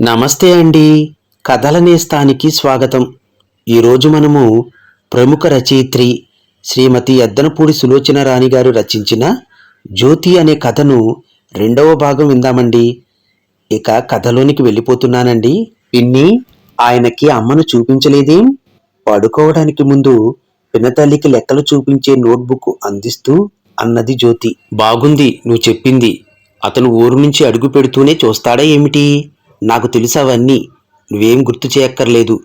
నమస్తే అండి. కథల నేస్తానికి స్వాగతం. ఈరోజు మనము ప్రముఖ రచయిత్రి శ్రీమతి ఎద్దనపూడి సులోచన రాణి గారు రచించిన జ్యోతి అనే కథను రెండవ భాగం విందామండి. ఇక కథలోనికి వెళ్ళిపోతున్నానండి. పిన్ని ఆయనకి అమ్మను చూపించలేదేం? పడుకోవడానికి ముందు పినతల్లికి లెక్కలు చూపించే నోట్బుక్ అందిస్తూ అన్నది జ్యోతి. బాగుంది నువ్వు చెప్పింది. అతను ఊరు నుంచి అడుగు పెడుతూనే చూస్తాడా ఏమిటి? నాకు తెలుసు అవన్నీ. నువ్వేం గుర్తు చేయక్కర్లేదు.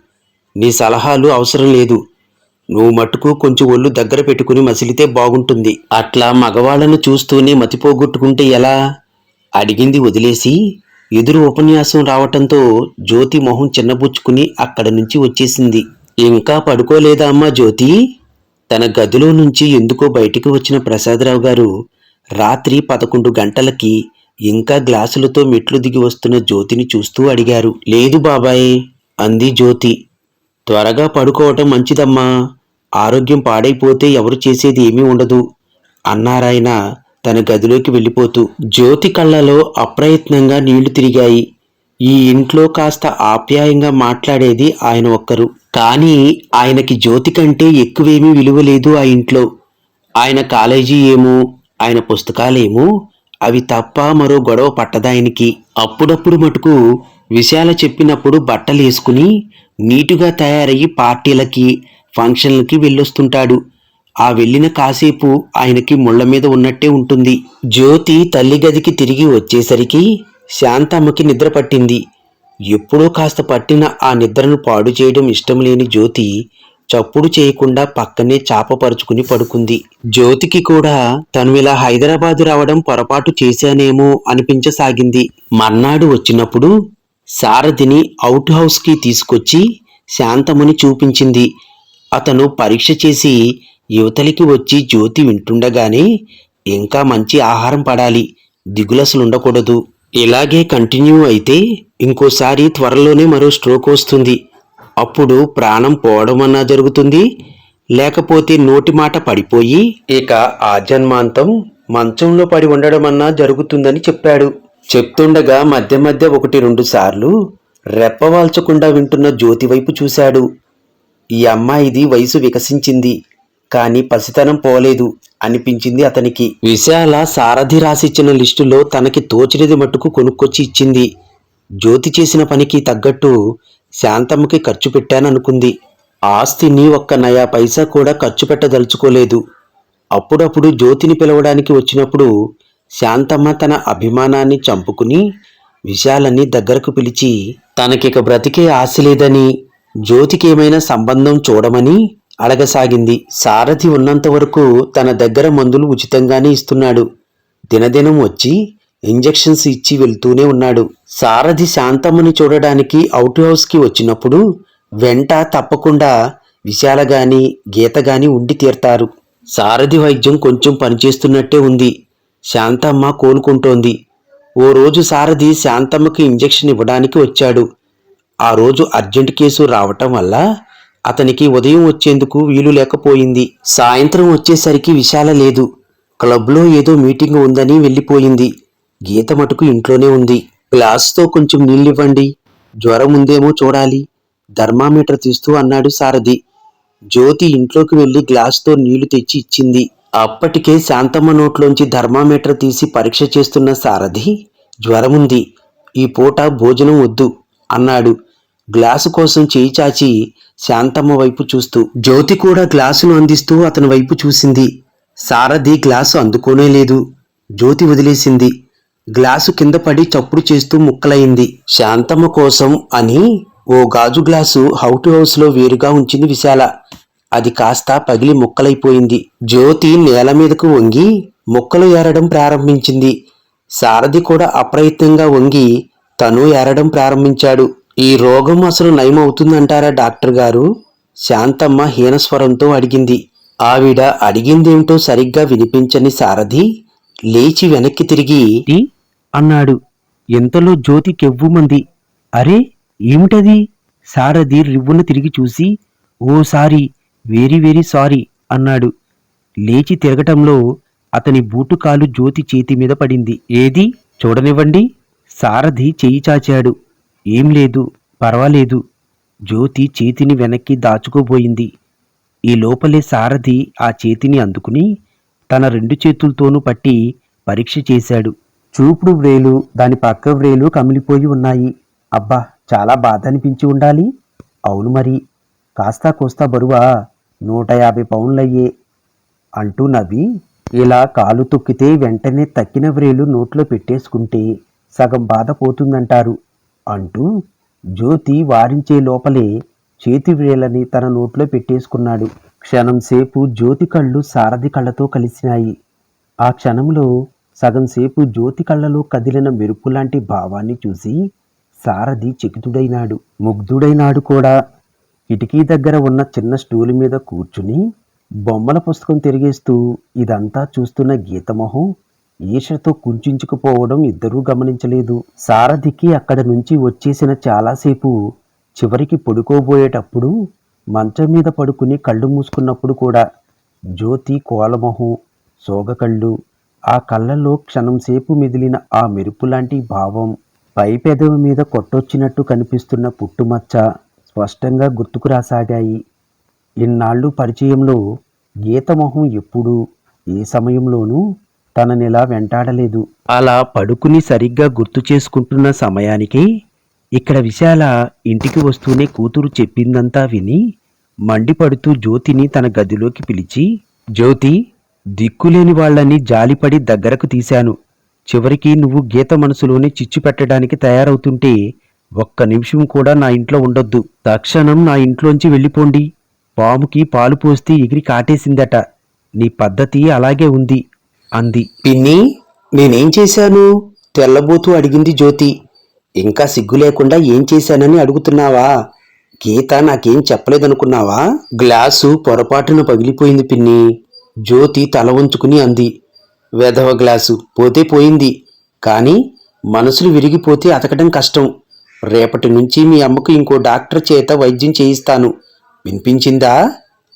నీ సలహాలు అవసరం లేదు. నువ్వు మట్టుకు కొంచెం ఒళ్ళు దగ్గర పెట్టుకుని మసిలితే బాగుంటుంది. అట్లా మగవాళ్ళను చూస్తూనే మతిపోగొట్టుకుంటే ఎలా? అడిగింది వదిలేసి. ఎదురు ఉపన్యాసం రావటంతో జ్యోతి మొహం చిన్నబుచ్చుకుని అక్కడి నుంచి వచ్చేసింది. ఇంకా పడుకోలేదా అమ్మా జ్యోతి? తన గదిలో నుంచి ఎందుకో బయటికి వచ్చిన ప్రసాదరావు గారు రాత్రి పదకొండు గంటలకి ఇంకా గ్లాసులతో మెట్లు దిగి వస్తున్న జ్యోతిని చూస్తూ అడిగారు. లేదు బాబాయ్ అంది జ్యోతి. త్వరగా పడుకోవటం మంచిదమ్మా. ఆరోగ్యం పాడైపోతే ఎవరు చేసేది ఏమీ ఉండదు అన్నారాయన తన గదిలోకి వెళ్ళిపోతూ. జ్యోతి కళ్ళలో అప్రయత్నంగా నీళ్ళు తిరిగాయి. ఈ ఇంట్లో కాస్త ఆప్యాయంగా మాట్లాడేది ఆయన ఒక్కరు. కానీ ఆయనకి జ్యోతి కంటే ఎక్కువేమీ విలువ లేదు ఆ ఇంట్లో. ఆయన కాలేజీ ఏమో ఆయన పుస్తకాలేమో అవి తప్ప మరో గొడవ పట్టదాయనికి అప్పుడప్పుడు మటుకు విషయాలు చెప్పినప్పుడు బట్టలు వేసుకుని నీటుగా తయారయ్యి పార్టీలకి ఫంక్షన్లకి వెళ్ళొస్తుంటాడు. ఆ వెళ్ళిన కాసేపు ఆయనకి ముళ్ళ మీద ఉన్నట్టే ఉంటుంది. జ్యోతి తల్లి గదికి తిరిగి వచ్చేసరికి శాంతమ్మకి నిద్ర పట్టింది. ఎప్పుడో కాస్త పట్టిన ఆ నిద్రను పాడు చేయడం ఇష్టం లేని జ్యోతి చప్పుడు చేయకుండా పక్కనే చాపపరుచుకుని పడుకుంది. జ్యోతికి కూడా తను ఇలా హైదరాబాదు రావడం పొరపాటు చేశానేమో అనిపించసాగింది. మర్నాడు వచ్చినప్పుడు సారథిని అవుట్ హౌస్కి తీసుకొచ్చి శాంతముని చూపించింది. అతను పరీక్ష చేసి యువతలికి వచ్చి జ్యోతి వింటుండగానే ఇంకా మంచి ఆహారం పడాలి దిగులసలుండకూడదు. ఇలాగే కంటిన్యూ అయితే ఇంకోసారి త్వరలోనే మరో స్ట్రోక్ వస్తుంది. అప్పుడు ప్రాణం పోవడమన్నా జరుగుతుంది? లేకపోతే నోటి మాట పడిపోయి ఇక ఆ జన్మాంతం మంచంలో పడి ఉండడమన్నా జరుగుతుందని చెప్పాడు. చెప్తుండగా మధ్య మధ్య ఒకటి రెండు సార్లు రెప్పవాల్చకుండా వింటున్న జ్యోతి వైపు చూశాడు. ఈ అమ్మాయిది వయసు వికసించింది కాని పసితనం పోలేదు అనిపించింది అతనికి. విశాల సారథి రాసిచ్చిన లిస్టులో తనకి తోచినది మట్టుకు కొనుక్కొచ్చి ఇచ్చింది. జ్యోతి చేసిన పనికి తగ్గట్టు శాంతమ్మకి ఖర్చు పెట్టాననుకుంది. ఆస్తిని ఒక్క నయా పైసా కూడా ఖర్చు పెట్టదలుచుకోలేదు. అప్పుడప్పుడు జ్యోతిని పిలవడానికి వచ్చినప్పుడు శాంతమ్మ తన అభిమానాన్ని చంపుకుని విశాలని దగ్గరకు పిలిచి తనకిక బ్రతికే ఆశ లేదని జ్యోతికి ఏమైనా సంబంధం చూడమని అడగసాగింది. సారథి ఉన్నంత వరకు తన దగ్గర మందులు ఉచితంగానే ఇస్తున్నాడు. దినదినం వచ్చి ఇంజెక్షన్స్ ఇచ్చి వెళ్తూనే ఉన్నాడు. సారథి శాంతమ్మని చూడడానికి అవుట్ హౌస్కి వచ్చినప్పుడు వెంట తప్పకుండా విశాల గాని గీత గాని ఉండి తీరతారు. సారథి వైద్యం కొంచెం పనిచేస్తున్నట్టే ఉంది. శాంతమ్మ కోలుకుంటోంది. ఓ రోజు సారథి శాంతమ్మకి ఇంజెక్షన్ ఇవ్వడానికి వచ్చాడు. ఆ రోజు అర్జెంట్ కేసు రావటం వల్ల అతనికి ఉదయం వచ్చేందుకు వీలు లేకపోయింది. సాయంత్రం వచ్చేసరికి విశాల లేదు. క్లబ్లో ఏదో మీటింగ్ ఉందని వెళ్ళిపోయింది. గీత మటుకు ఇంట్లోనే ఉంది. గ్లాస్తో కొంచెం నీళ్ళివ్వండి. జ్వరం ఉందేమో చూడాలి. థర్మామీటర్ తీస్తూ అన్నాడు సారథి. జ్యోతి ఇంట్లోకి వెళ్ళి గ్లాస్తో నీళ్ళు తెచ్చి ఇచ్చింది. అప్పటికే శాంతమ్మ నోట్లోంచి థర్మామీటర్ తీసి పరీక్ష చేస్తున్న సారథి జ్వరముంది ఈ పూట భోజనం వద్దు అన్నాడు. గ్లాసు కోసం చేయి చాచి శాంతమ్మ వైపు చూస్తూ. జ్యోతి కూడా గ్లాసును అందిస్తూ అతని వైపు చూసింది. సారథి గ్లాసు అందుకోనే లేదు జ్యోతి వదిలేసింది. గ్లాసు కింద పడి చప్పుడు చేస్తూ ముక్కలైంది. శాంతమ్మ కోసం అని ఓ గాజు గ్లాసు హౌట్ హౌస్లో వేరుగా ఉంచింది విశాల. అది కాస్త పగిలి ముక్కలైపోయింది. జ్యోతి నేల మీదకు వంగి ముక్కలు ఏరడం ప్రారంభించింది. సారథి కూడా అప్రయత్నంగా వంగి తను ఏరడం ప్రారంభించాడు. ఈ రోగం అసలు నయమవుతుందంటారా డాక్టర్ గారు? శాంతమ్మ హీనస్వరంతో అడిగింది. ఆవిడ అడిగిందేమిటో సరిగ్గా వినిపించని సారథి లేచి వెనక్కి తిరిగి అన్నాడు. ఎంతలో జ్యోతి కెవ్వుమంది? అరే ఏమిటది? సారథి రివ్వున తిరిగి చూసి ఓ సారీ వెరీ వెరీ సారీ అన్నాడు. లేచి తిరగటంలో అతని బూటు కాలు జ్యోతి చేతి మీద పడింది. ఏది? చూడనివ్వండి? సారథి చేయి చాచాడు. ఏం లేదు పర్వాలేదు. జ్యోతి చేతిని వెనక్కి దాచుకోబోయింది. ఈ లోపలే సారథి ఆ చేతిని అందుకుని తన రెండు చేతులతోనూ పట్టి పరీక్ష చేశాడు. చూపుడు వ్రేలు దాని పక్క వ్రేలు కమిలిపోయి ఉన్నాయి. అబ్బా చాలా బాధ అనిపించి ఉండాలి. అవును మరి కాస్తా కోస్తా బరువా నూట యాభై పౌన్లయ్యే అంటూ నవ్వి ఇలా కాలు తొక్కితే వెంటనే తక్కిన వ్రేలు నోట్లో పెట్టేసుకుంటే సగం బాధ పోతుందంటారు అంటూ జ్యోతి వారించే లోపలే చేతి వ్రేలని తన నోట్లో పెట్టేసుకున్నాడు. క్షణం సేపు జ్యోతి కళ్ళు సారథి కళ్ళతో కలిసినాయి. ఆ క్షణంలో సగం సేపు జ్యోతి కళ్ళలో కదిలిన మెరుపులాంటి భావాన్ని చూసి సారథి చెకితుడైనాడు. ముగ్ధుడైనాడు కూడా. కిటికీ దగ్గర ఉన్న చిన్న స్టూలు మీద కూర్చుని బొమ్మల పుస్తకం తిరిగేస్తూ ఇదంతా చూస్తున్న గీతమొహం ఈషతో కుంచుకుపోవడం ఇద్దరూ గమనించలేదు. సారథికి అక్కడ నుంచి వచ్చేసిన చాలాసేపు చివరికి పడుకోబోయేటప్పుడు మంచం మీద పడుకుని కళ్ళు మూసుకున్నప్పుడు కూడా జ్యోతి కోలమొహం సోగకళ్ళు ఆ కళ్ళల్లో క్షణం సేపు మెదిలిన ఆ మెరుపులాంటి భావం పై పెదవి మీద కొట్టొచ్చినట్టు కనిపిస్తున్న పుట్టుమచ్చ స్పష్టంగా గుర్తుకు రాసాగాయి. ఇన్నాళ్ళు పరిచయంలో గీతమొహం ఎప్పుడూ ఏ సమయంలోనూ తననిలా వెంటాడలేదు. అలా పడుకుని సరిగ్గా గుర్తు చేసుకుంటున్న సమయానికి ఇక్కడ విశాల ఇంటికి వస్తూనే కూతురు చెప్పిందంతా విని మండిపడుతూ జ్యోతిని తన గదిలోకి పిలిచి జ్యోతి దిక్కులేని వాళ్ళని జాలిపడి దగ్గరకు తీశాను. చివరికి నువ్వు గీత మనసులోనే చిచ్చు పెట్టడానికి తయారవుతుంటే ఒక్క నిమిషం కూడా నా ఇంట్లో ఉండొద్దు. తక్షణం నా ఇంట్లోంచి వెళ్ళిపోండి. పాముకి పాలు పోస్తే ఎగిరి కాటేసిందట. నీ పద్ధతి అలాగే ఉంది అంది. పిన్ని నేనేం చేశాను? తెల్లబోతూ అడిగింది జ్యోతి. ఇంకా సిగ్గు లేకుండా ఏం చేశానని అడుగుతున్నావా? గీత నాకేం చెప్పలేదనుకున్నావా? గ్లాసు పొరపాటున పగిలిపోయింది పిన్ని. జ్యోతి తల వంచుకుని అంది. వెధవ గ్లాసు పోతే పోయింది. కానీ మనసులు విరిగిపోతే అతకడం కష్టం. రేపటి నుంచి మీ అమ్మకు ఇంకో డాక్టర్ చేత వైద్యం చేయిస్తాను. వినిపించిందా?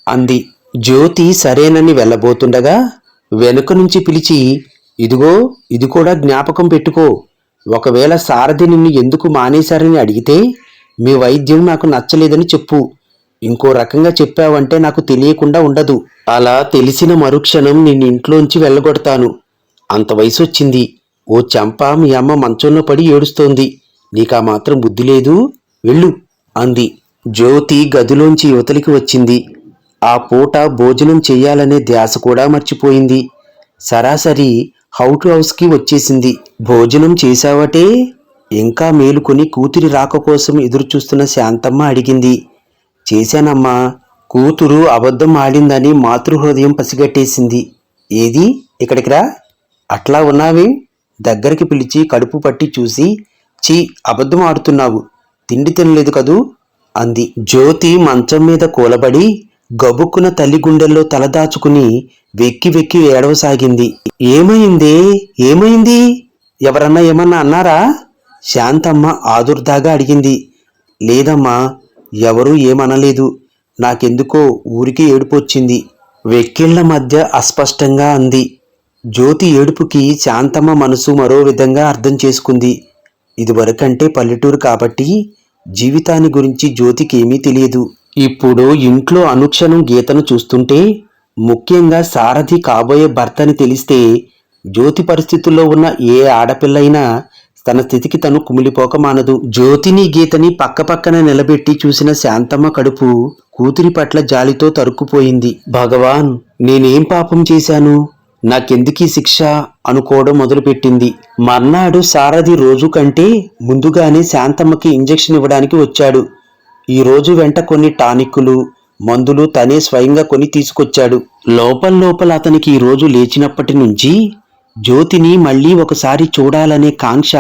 అంది. జ్యోతి సరేనని వెళ్ళబోతుండగా వెనుక నుంచి పిలిచి ఇదిగో ఇది కూడా జ్ఞాపకం పెట్టుకో. ఒకవేళ సారథి నిన్ను ఎందుకు మానేశారని అడిగితే మీ వైద్యం నాకు నచ్చలేదని చెప్పు. ఇంకో రకంగా చెప్పావంటే నాకు తెలియకుండా ఉండదు. అలా తెలిసిన మరుక్షణం నేను ఇంట్లోంచి వెళ్ళగొడతాను. అంత వయసు వచ్చింది ఓ చెంప మీ అమ్మ మంచంలో పడి ఏడుస్తోంది. నీకా మాత్రం బుద్ధి లేదు? వెళ్ళు అంది. జ్యోతి గదిలోంచి యువతలికి వచ్చింది. ఆ పూట భోజనం చెయ్యాలనే ధ్యాస కూడా మర్చిపోయింది. సరాసరి హౌట్ హౌస్కి వచ్చేసింది. భోజనం చేశావటే? ఇంకా మేలుకొని కూతురి రాక కోసం ఎదురుచూస్తున్న శాంతమ్మ అడిగింది. చేశానమ్మా కూతురు అబద్ధం ఆడిందని మాతృహృదయం పసిగట్టేసింది. ఏది? ఇక్కడికి రా. అట్లా ఉన్నావే? దగ్గరికి పిలిచి కడుపు పట్టి చూసి చీ అబద్ధం ఆడుతున్నావు. తిండి తినలేదు కదూ? అంది. జ్యోతి మంచం మీద కూలబడి గబుక్కున తల్లి గుండెల్లో తలదాచుకుని వెక్కి వెక్కి ఏడవసాగింది. ఏమైందే? ఏమైంది? ఎవరన్నా ఏమన్నా అన్నారా? శాంతమ్మ ఆదుర్దాగా అడిగింది. లేదమ్మా ఎవరూ ఏమనలేదు. నాకెందుకో ఊరికి ఏడుపొచ్చింది వెక్కిళ్ళ మధ్య అస్పష్టంగా అంది. జ్యోతి ఏడుపుకి శాంతమ్మ మనసు మరో విధంగా అర్థం చేసుకుంది. ఇదివరకంటే పల్లెటూరు కాబట్టి జీవితాన్ని గురించి జ్యోతికి ఏమీ తెలియదు. ఇప్పుడు ఇంట్లో అనుక్షణం గీతను చూస్తుంటే ముఖ్యంగా సారథి కాబోయే భర్తని తెలిస్తే జ్యోతి పరిస్థితుల్లో ఉన్న ఏ ఆడపిల్లైనా తన స్థితికి తను కుమిలిపోక మానదు. జ్యోతిని గీతని పక్కపక్కన నిలబెట్టి చూసిన శాంతమ్మ కడుపు కూతురి పట్ల జాలితో తరుక్కుపోయింది. భగవాన్ నేనేం పాపం చేశాను? నాకెందుకీ శిక్ష? అనుకోవడం మొదలుపెట్టింది. మర్నాడు సారథి రోజు కంటే ముందుగానే శాంతమ్మకి ఇంజెక్షన్ ఇవ్వడానికి వచ్చాడు. ఈ రోజు వెంట కొన్ని టానిక్కులు మందులు తనే స్వయంగా కొని తీసుకొచ్చాడు. లోపల లోపల అతనికి ఈ రోజు లేచినప్పటి నుంచి జ్యోతిని మళ్ళీ ఒకసారి చూడాలనే కాంక్ష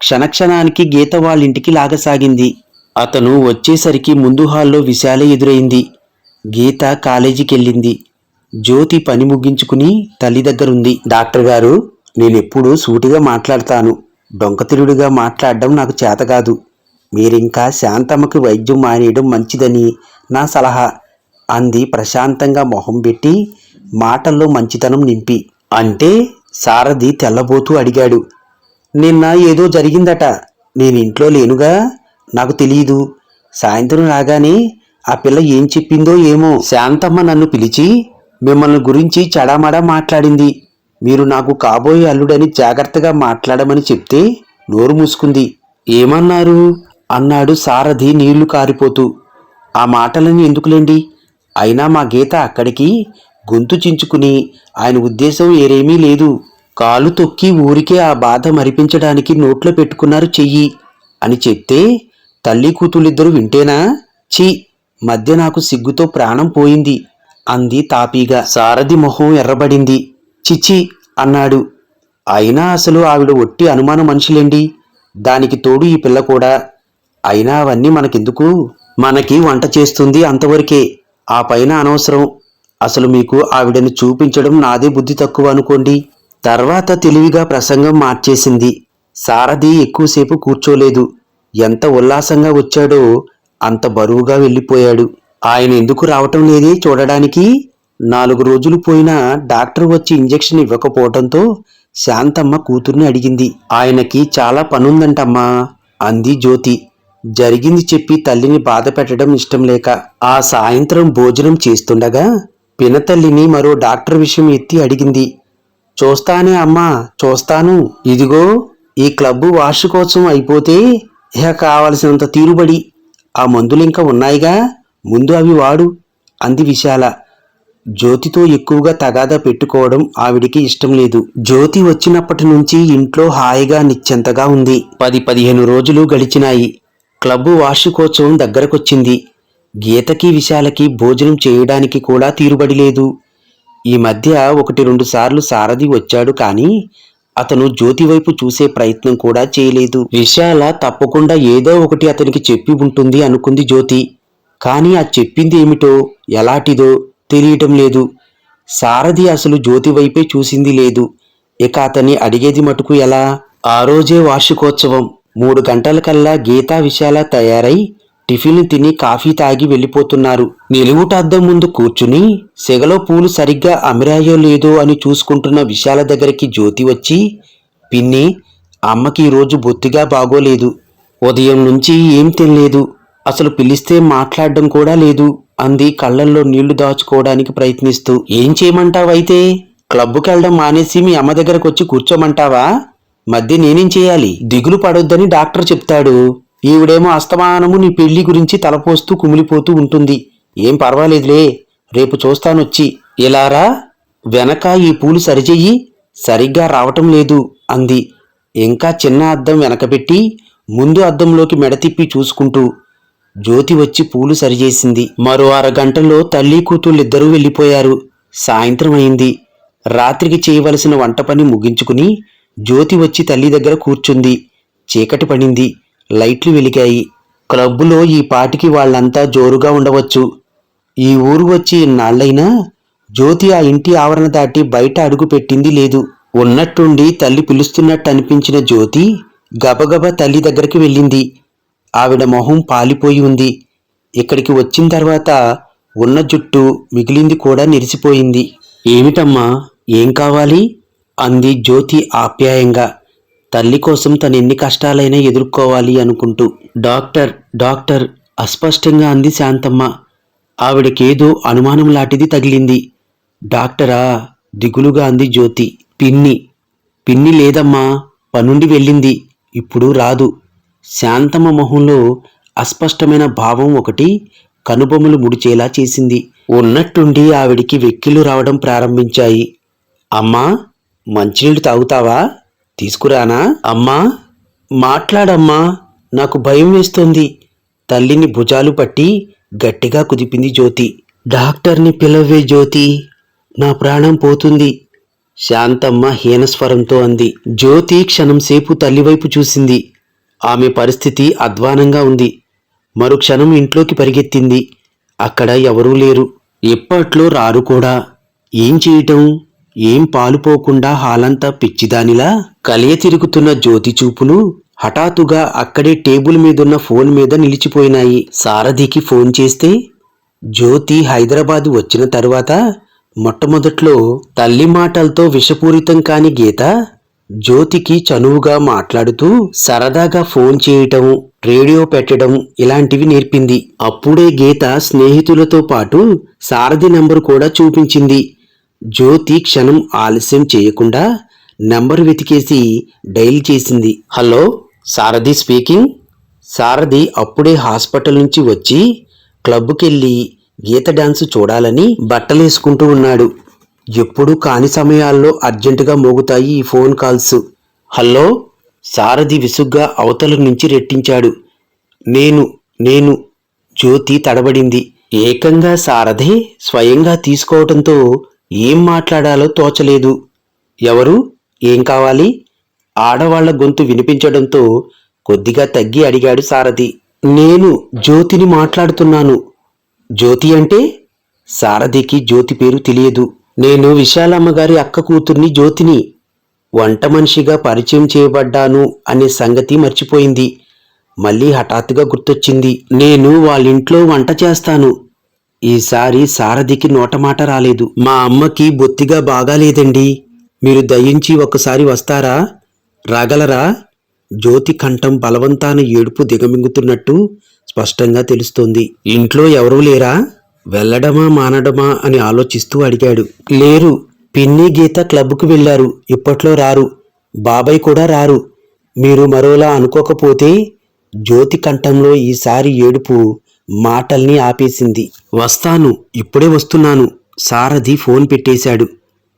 క్షణక్షణానికి గీత వాళ్ళింటికి లాగసాగింది. అతను వచ్చేసరికి ముందు హాల్లో విశాల ఎదురైంది. గీత కాలేజీకి వెళ్ళింది జ్యోతి పని ముగించుకుని తల్లి దగ్గరుంది. డాక్టర్ గారు నేనెప్పుడూ సూటిగా మాట్లాడతాను. డొంకతిరుడిగా మాట్లాడడం నాకు చేత కాదు. మీరింకా శాంతమ్మకి వైద్యం మానేయడం మంచిదని నా సలహా అంది ప్రశాంతంగా మొహం పెట్టి మాటల్లో మంచితనం నింపి. అంటే? సారథి తెల్లబోతూ అడిగాడు. నిన్న ఏదో జరిగిందట. నేను ఇంట్లో లేనుగా? నాకు తెలియదు సాయంత్రం రాగానే ఆ పిల్ల ఏం చెప్పిందో ఏమో శాంతమ్మ నన్ను పిలిచి మిమ్మల్ని గురించి చడామడా మాట్లాడింది. మీరు నాకు కాబోయే అల్లుడని జాగ్రత్తగా మాట్లాడమని చెప్తే నోరు మూసుకుంది. ఏమన్నారు? అన్నాడు సారథి నీళ్ళు కారిపోతూ. ఆ మాటలని ఎందుకులేండి? అయినా మా గీత అక్కడికి గొంతు చించుకుని ఆయన ఉద్దేశం ఏరేమీ లేదు. కాలు తొక్కి ఊరికే ఆ బాధ మరిపించడానికి నోట్లో పెట్టుకున్నారు చెయ్యి అని చెప్తే తల్లి కూతులిద్దరూ వింటేనా? ఛీ మధ్య నాకు సిగ్గుతో ప్రాణం పోయింది అంది తాపీగా. సారథి మొహం ఎర్రబడింది. చిచి అన్నాడు. అయినా అసలు ఆవిడ ఒట్టి అనుమాన మనుషులేండి? దానికి తోడు ఈ పిల్ల కూడా. అయినా అవన్నీ మనకెందుకు? మనకి వంట చేస్తుంది అంతవరకే. ఆ పైన అనవసరం. అసలు మీకు ఆవిడని చూపించడం నాదే బుద్ధి తక్కువ అనుకోండి. తర్వాత తెలివిగా ప్రసంగం మార్చేసింది. సారథి ఎక్కువసేపు కూర్చోలేదు. ఎంత ఉల్లాసంగా వచ్చాడో అంత బరువుగా వెళ్ళిపోయాడు. ఆయన ఎందుకు రావటం లేదే చూడడానికి? నాలుగు రోజులు పోయినా డాక్టర్ వచ్చి ఇంజెక్షన్ ఇవ్వకపోవటంతో శాంతమ్మ కూతుర్ని అడిగింది. ఆయనకి చాలా పనుందంటమ్మా అంది జ్యోతి. జరిగింది చెప్పి తల్లిని బాధ పెట్టడం ఇష్టం లేక ఆ సాయంత్రం భోజనం చేస్తుండగా పినతల్లిని మరో డాక్టర్ విషయం ఎత్తి అడిగింది. చూస్తానే అమ్మా చూస్తాను. ఇదిగో ఈ క్లబ్బు వార్షికోత్సవం అయిపోతే ఇహ కావలసినంత తీరుబడి ఆ మందులింకా ఉన్నాయిగా. ముందు అవి వాడు అంది విశాల. జ్యోతితో ఎక్కువగా తగాదా పెట్టుకోవడం ఆవిడికి ఇష్టం లేదు. జ్యోతి వచ్చినప్పటి నుంచి ఇంట్లో హాయిగా నిశ్చంతగా ఉంది. పది పదిహేను రోజులు గడిచినాయి. క్లబ్బు వార్షికోత్సవం దగ్గరకొచ్చింది. గీతకి విశాలకి భోజనం చేయడానికి కూడా తీరుబడి లేదు. ఈ మధ్య ఒకటి రెండు సార్లు సారథి వచ్చాడు కానీ అతను జ్యోతి వైపు చూసే ప్రయత్నం కూడా చేయలేదు. విశాల తప్పకుండా ఏదో ఒకటి అతనికి చెప్పి ఉంటుంది అనుకుంది జ్యోతి. కానీ ఆ చెప్పింది ఏమిటో ఎలాంటిదో తెలియటం లేదు. సారథి అసలు జ్యోతి వైపే చూసింది లేదు. ఇక అతన్ని అడిగేది మటుకు ఎలా? ఆ రోజే వార్షికోత్సవం. మూడు గంటలకల్లా గీతా విశాల తయారై టిఫిన్ తిని కాఫీ తాగి వెళ్ళిపోతున్నారు. నిలువుటద్దం ముందు కూర్చుని సెగలో పూలు సరిగ్గా అమిరాయో లేదో అని చూసుకుంటున్న విశాల దగ్గరికి జ్యోతి వచ్చి పిన్ని అమ్మకి ఈరోజు బొత్తిగా బాగోలేదు. ఉదయం నుంచి ఏం తినలేదు. అసలు పిలిస్తే మాట్లాడడం కూడా లేదు అంది కళ్ళల్లో నీళ్ళు దాచుకోవడానికి ప్రయత్నిస్తూ. ఏం చేయమంటావైతే? క్లబ్కి వెళ్ళడం మానేసి మీ అమ్మ దగ్గరకు వచ్చి కూర్చోమంటావా? మధ్య నేనేం చేయాలి? దిగులు పడొద్దని డాక్టర్ చెప్తాడు. ఈవిడేమో అస్తమానము నీ పెళ్ళి గురించి తలపోస్తూ కుమిలిపోతూ ఉంటుంది. ఏం పర్వాలేదులే రేపు చూస్తానొచ్చి. ఇలారా వెనక ఈ పూలు సరిచెయ్యి సరిగ్గా రావటం లేదు అంది. ఇంకా చిన్న అద్దం వెనకబెట్టి ముందు అద్దంలోకి మెడతిప్పి చూసుకుంటూ జ్యోతి వచ్చి పూలు సరిచేసింది మరో అరగంటలో తల్లి కూతుళ్ళిద్దరూ వెళ్ళిపోయారు. సాయంత్రం అయింది. రాత్రికి చేయవలసిన వంట పని ముగించుకుని జ్యోతి వచ్చి తల్లి దగ్గర కూర్చుంది. చీకటి పడింది. లైట్లు వెలిగాయి. క్లబ్బులో ఈ పాటికి వాళ్ళంతా జోరుగా ఉండవచ్చు. ఈ ఊరు వచ్చి నాళ్ళైనా జ్యోతి ఆ ఇంటి ఆవరణ దాటి బయట అడుగు పెట్టింది లేదు. ఉన్నట్టుండి తల్లి పిలుస్తున్నట్టు అనిపించిన జ్యోతి గబగబ తల్లి దగ్గరికి వెళ్ళింది. ఆవిడ మొహం పాలిపోయి ఉంది. ఇక్కడికి వచ్చిన తర్వాత ఉన్న జుట్టు మిగిలింది కూడా నిరిసిపోయింది. ఏమిటమ్మా? ఏం కావాలి? అంది జ్యోతి ఆప్యాయంగా. తల్లి కోసం తను ఎన్ని కష్టాలైనా ఎదుర్కోవాలి అనుకుంటూ డాక్టర్ డాక్టర్ అస్పష్టంగా అంది శాంతమ్మ. ఆవిడకేదో అనుమానం లాంటిది తగిలింది. డాక్టరా? దిగులుగా అంది జ్యోతి. పిన్ని. పిన్ని లేదమ్మా పనుండి వెళ్ళింది. ఇప్పుడు రాదు. శాంతమ్మ మొహంలో అస్పష్టమైన భావం ఒకటి కనుబొమ్మలు ముడిచేలా చేసింది. ఉన్నట్టుండి ఆవిడికి వెక్కిళ్ళు రావడం ప్రారంభించాయి. అమ్మా మంచినీళ్ళు తాగుతావా? తీసుకురానా? అమ్మా మాట్లాడమ్మా నాకు భయం వేస్తోంది. తల్లిని భుజాలు పట్టి గట్టిగా కుదిపింది జ్యోతి. డాక్టర్ని పిలవే జ్యోతి నా ప్రాణం పోతుంది శాంతమ్మ హీనస్వరంతో అంది. జ్యోతి క్షణంసేపు తల్లివైపు చూసింది. ఆమె పరిస్థితి అధ్వానంగా ఉంది. మరుక్షణం ఇంట్లోకి పరిగెత్తింది. అక్కడ ఎవరూ లేరు. ఎప్పట్లో రారు కూడా. ఏం చేయటం? ఏం పాలుపోకుండా హాలంతా పిచ్చిదానిలా? కలియ తిరుగుతున్న జ్యోతి చూపులు హఠాత్తుగా అక్కడే టేబుల్ మీదున్న ఫోన్ మీద నిలిచిపోయినాయి. సారథికి ఫోన్ చేస్తే జ్యోతి హైదరాబాద్ వచ్చిన తరువాత మొట్టమొదట్లో తల్లి మాటలతో విషపూరితం కాని గీత జ్యోతికి చనువుగా మాట్లాడుతూ సరదాగా ఫోన్ చేయటం రేడియో పెట్టడం ఇలాంటివి నేర్పింది. అప్పుడే గీత స్నేహితులతో పాటు సారథి నంబరు కూడా చూపించింది. జ్యోతి క్షణం ఆలస్యం చేయకుండా నంబర్ వెతికేసి డైల్ చేసింది. Hello Sarathi speaking. సారథి అప్పుడే హాస్పిటల్ నుంచి వచ్చి క్లబ్కెళ్ళి గీత డాన్స్ చూడాలని బట్టలేసుకుంటూ ఉన్నాడు. ఎప్పుడూ కాని సమయాల్లో అర్జెంటుగా మోగుతాయి ఈ ఫోన్ కాల్స్. హలో సారథి విసుగ్గా అవతల నుంచి రెట్టించాడు. నేను నేను జ్యోతి తడబడింది. ఏకంగా సారథి స్వయంగా తీసుకోవడంతో ఏం మాట్లాడాలో తోచలేదు. ఎవరు? ఏం కావాలి? ఆడవాళ్ళ గొంతు వినిపించడంతో కొద్దిగా తగ్గి అడిగాడు సారథి. నేను జ్యోతిని మాట్లాడుతున్నాను. జ్యోతి అంటే? సారథికి జ్యోతి పేరు తెలియదు. నేను విశాలమ్మగారి అక్క కూతుర్ని జ్యోతిని వంట మనిషిగా పరిచయం చేయబడ్డాను అనే సంగతి మర్చిపోయింది. మళ్ళీ హఠాత్తుగా గుర్తొచ్చింది. నేను వాళ్ళింట్లో వంట చేస్తాను. ఈసారి సారథికి నోటమాట రాలేదు. మా అమ్మకి బొత్తిగా బాగాలేదండి మీరు దయించి ఒకసారి వస్తారా? రాగలరా? జ్యోతి కంఠం బలవంతాన ఏడుపు దిగమింగుతున్నట్టు స్పష్టంగా తెలుస్తోంది. ఇంట్లో ఎవరూ లేరా? వెళ్ళడమా మానడమా అని ఆలోచిస్తూ అడిగాడు. లేరు. పిన్ని గీత క్లబ్కు వెళ్ళారు. ఇప్పట్లో రారు. బాబాయ్ కూడా రారు. మీరు మరోలా అనుకోకపోతే జ్యోతి కంఠంలో ఈసారి ఏడుపు మాటల్ని ఆపేసింది. వస్తాను ఇప్పుడే వస్తున్నాను సారథి ఫోన్ పెట్టేశాడు.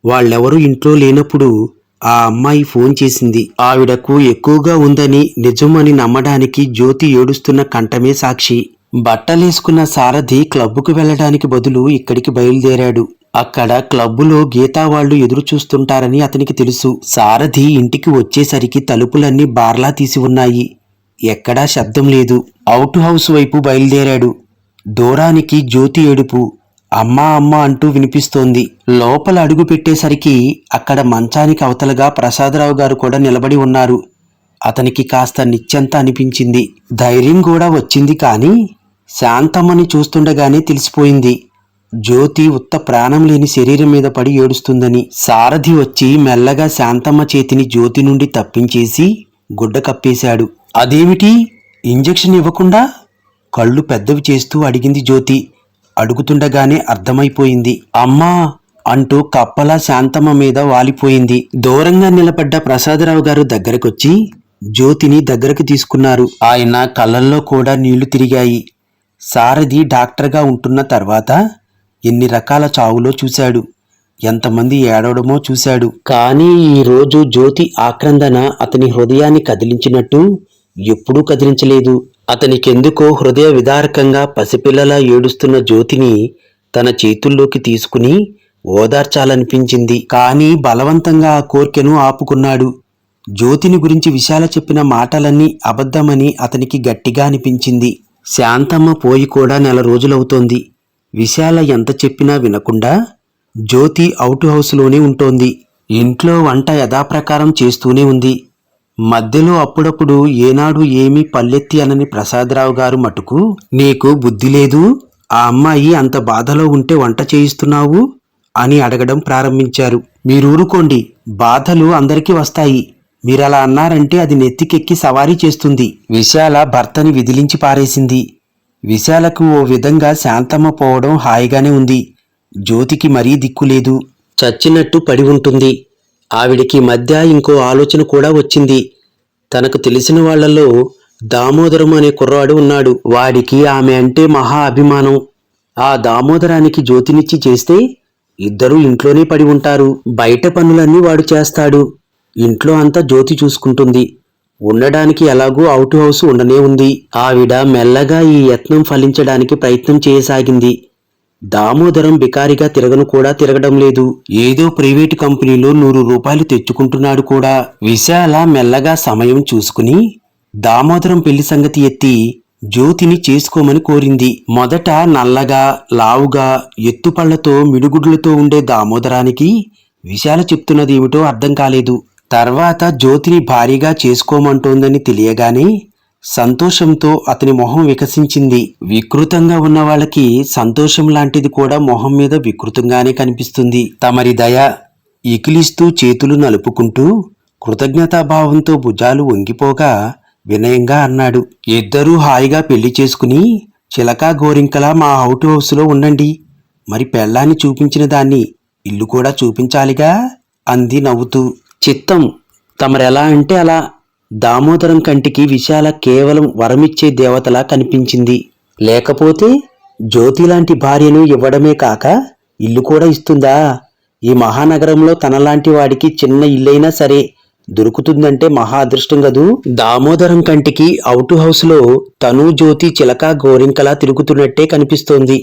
వాళ్ళెవరూ ఇంట్లో లేనప్పుడు ఆ అమ్మాయి ఫోన్ చేసింది. ఆవిడకు ఎక్కువగా ఉందని నిజమని నమ్మడానికి జ్యోతి ఏడుస్తున్న కంఠమే సాక్షి. బట్టలేసుకున్న సారథి క్లబ్బుకు వెళ్ళడానికి బదులు ఇక్కడికి బయలుదేరాడు. అక్కడ క్లబ్బులో గీతా వాళ్ళు ఎదురు చూస్తుంటారని అతనికి తెలుసు. సారథి ఇంటికి వచ్చేసరికి తలుపులన్నీ బార్లా తీసి ఉన్నాయి. ఎక్కడా శబ్దం లేదు. అవుట్ హౌస్ వైపు బయలుదేరాడు. దూరానికి జ్యోతి ఏడుపు. అమ్మా అమ్మ అంటూ వినిపిస్తోంది. లోపల అడుగు పెట్టేసరికి అక్కడ మంచానికి అవతలగా ప్రసాదరావు గారు కూడా నిలబడి ఉన్నారు. అతనికి కాస్త నిచ్చెంత అనిపించింది. ధైర్యం కూడా వచ్చింది కానీ శాంతమ్మని చూస్తుండగానే తెలిసిపోయింది. జ్యోతి ఉత్త ప్రాణం లేని శరీరం మీద పడి ఏడుస్తుందని. సారథి వచ్చి మెల్లగా శాంతమ్మ చేతిని జ్యోతి నుండి తప్పించేసి గుడ్డ కప్పేశాడు. అదేమిటి? ఇంజెక్షన్ ఇవ్వకుండా కళ్ళు పెద్దవి చేస్తూ అడిగింది జ్యోతి. అడుగుతుండగానే అర్థమైపోయింది. అమ్మా! అంటూ కప్పలా శాంతమ్మ మీద వాలిపోయింది. దూరంగా నిలబడ్డ ప్రసాదరావు గారు దగ్గరకొచ్చి జ్యోతిని దగ్గరకు తీసుకున్నారు. ఆయన కళ్ళల్లో కూడా నీళ్ళు తిరిగాయి. సారథి డాక్టర్గా ఉంటున్న తర్వాత ఎన్ని రకాల చావులో చూశాడు. ఎంతమంది ఏడవడమో చూశాడు. కానీ ఈ రోజు జ్యోతి ఆక్రందన అతని హృదయాన్ని కదిలించినట్టు ఎప్పుడూ కదిలించలేదు. అతనికెందుకో హృదయ విదారకంగా పసిపిల్లలా ఏడుస్తున్న జ్యోతిని తన చేతుల్లోకి తీసుకుని ఓదార్చాలనిపించింది. కానీ బలవంతంగా ఆ కోర్కెను ఆపుకున్నాడు. జ్యోతిని గురించి విశాల చెప్పిన మాటలన్నీ అబద్ధమని అతనికి గట్టిగా అనిపించింది. శాంతమ్మ పోయి కూడా నెల రోజులవుతోంది. విశాల ఎంత చెప్పినా వినకుండా జ్యోతి అవుట్ హౌస్లోనే ఉంటోంది. ఇంట్లో వంట యథాప్రకారం చేస్తూనే ఉంది. మధ్యలో అప్పుడప్పుడు ఏనాడు ఏమీ పల్లెత్తి అనని ప్రసాదరావు గారు మటుకు నీకు బుద్ధి లేదు? ఆ అమ్మాయి అంత బాధలో ఉంటే వంట చేయిస్తున్నావు? అని అడగడం ప్రారంభించారు. మీరూరుకోండి బాధలు అందరికీ వస్తాయి. మీరలా అన్నారంటే అది నెత్తికెక్కి సవారీ చేస్తుంది. విశాల భర్తని విదిలించి పారేసింది. విశాలకు ఓ విధంగా శాంతమ్మ పోవడం హాయిగానే ఉంది. జ్యోతికి మరీ దిక్కులేదు చచ్చినట్టు పడి ఉంటుంది. ఆవిడికి మధ్య ఇంకో ఆలోచన కూడా వచ్చింది. తనకు తెలిసిన వాళ్ళలో దామోదరం అనే కుర్రాడు ఉన్నాడు. వాడికి ఆమె అంటే మహా అభిమానం. ఆ దామోదరానికి జ్యోతినిచ్చి చేస్తే ఇద్దరూ ఇంట్లోనే పడి ఉంటారు. బయట పనులన్నీ వాడు చేస్తాడు. ఇంట్లో అంతా జ్యోతి చూసుకుంటుంది. ఉండడానికి ఎలాగూ అవుట్ హౌస్ ఉండనే ఉంది. ఆవిడ మెల్లగా ఈ యత్నం ఫలించడానికి ప్రయత్నం చేయసాగింది. దామోదరం బికారిగా తిరగను కూడా తిరగడం లేదు. ఏదో ప్రైవేటు కంపెనీలో నూరు రూపాయలు తెచ్చుకుంటున్నాడు కూడా. విశాల మెల్లగా సమయం చూసుకుని దామోదరం పెళ్ళి సంగతి ఎత్తి జ్యోతిని చేసుకోమని కోరింది. మొదట నల్లగా లావుగా ఎత్తుపళ్ళతో మిడుగుడ్లతో ఉండే దామోదరానికి విశాల చెప్తున్నది ఏమిటో అర్థం కాలేదు. తర్వాత జ్యోతిని భారీగా చేసుకోమంటోందని తెలియగానే సంతోషంతో అతని మొహం వికసించింది. వికృతంగా ఉన్న వాళ్ళకి సంతోషం లాంటిది కూడా మొహం మీద వికృతంగానే కనిపిస్తుంది. తమరి దయ ఇకిలిస్తూ చేతులు నలుపుకుంటూ కృతజ్ఞతాభావంతో భుజాలు వంగిపోగా వినయంగా అన్నాడు. ఇద్దరూ హాయిగా పెళ్ళి చేసుకుని చిలకా గోరింకలా మా అవుట్ హౌస్లో ఉండండి. మరి పెళ్ళాన్ని చూపించిన దాన్ని ఇల్లు కూడా చూపించాలిగా? అంది నవ్వుతూ. చిత్తం తమరెలా అంటే అలా దామోదరం కంటికి విశాల కేవలం వరమిచ్చే దేవతలా కనిపించింది. లేకపోతే జ్యోతి లాంటి భార్యను ఇవ్వడమే కాక ఇల్లు కూడా ఇస్తుందా? ఈ మహానగరంలో తనలాంటి వాడికి చిన్న ఇల్లైనా సరే దొరుకుతుందంటే మహా అదృష్టం కదూ? దామోదరం కంటికి అవుట్ హౌస్లో తను జ్యోతి చిలక గోరింకలా తిరుగుతున్నట్టే కనిపిస్తోంది.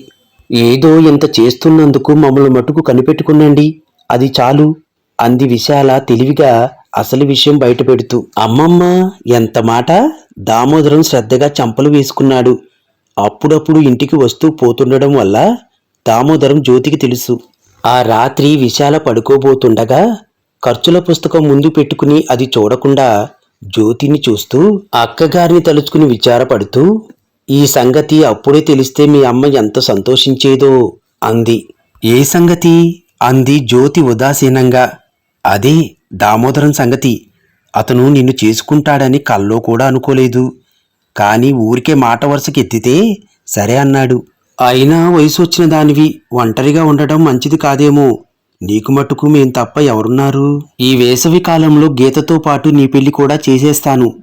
ఏదో ఇంత చేస్తున్నందుకు మమ్మల్ని మటుకు కనిపెట్టుకునండి అది చాలు. అంది విశాల తెలివిగా అసలు విషయం బయటపెడుతూ అమ్మమ్మ ఎంత మాట? దామోదరం శ్రద్ధగా చంపలు వేసుకున్నాడు. అప్పుడప్పుడు ఇంటికి వస్తూ పోతుండడం వల్ల దామోదరం జ్యోతికి తెలుసు. ఆ రాత్రి విశాల పడుకోబోతుండగా ఖర్చుల పుస్తకం ముందు పెట్టుకుని అది చూడకుండా జ్యోతిని చూస్తూ అక్కగారిని తలుచుకుని విచారపడుతూ ఈ సంగతి అప్పుడే తెలిస్తే మీ అమ్మ ఎంత సంతోషించేదో అంది. ఏ సంగతి? అంది జ్యోతి ఉదాసీనంగా. అదే దామోదరం సంగతి. అతను నిన్ను చేసుకుంటాడని కల్లో కూడా అనుకోలేదు. కానీ ఊరికే మాట వరుసకి ఎత్తితే సరే అన్నాడు. అయినా వయసు వచ్చిన దానివి ఒంటరిగా ఉండటం మంచిది కాదేమో. నీకు మట్టుకు మేం తప్ప ఎవరున్నారు? ఈ వేసవి కాలంలో గీతతో పాటు నీ పెళ్ళి కూడా చేసేస్తాను.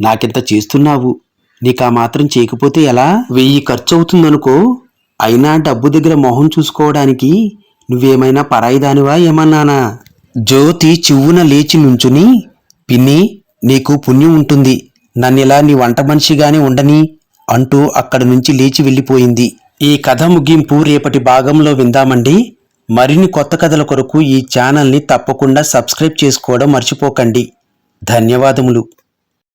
నాకింత చేస్తున్నావు. నీకా మాత్రం చేయకపోతే ఎలా? వెయ్యి ఖర్చు అవుతుందనుకో అయినా డబ్బు దగ్గర మొహం చూసుకోవడానికి నువ్వేమైనా పరాయిదానివా ఏమన్నానా? జ్యోతి చివ్వున లేచి నుంచుని పిన్ని నీకు పుణ్యం ఉంటుంది. నన్నిలా నీ వంట మనిషిగానే ఉండని అంటూ అక్కడి నుంచి లేచి వెళ్ళిపోయింది. ఈ కథ ముగింపు రేపటి భాగంలో విందామండి. మరిన్ని కొత్త కథల కొరకు ఈ ఛానల్ని తప్పకుండా సబ్స్క్రైబ్ చేసుకోవడం మర్చిపోకండి. ధన్యవాదములు.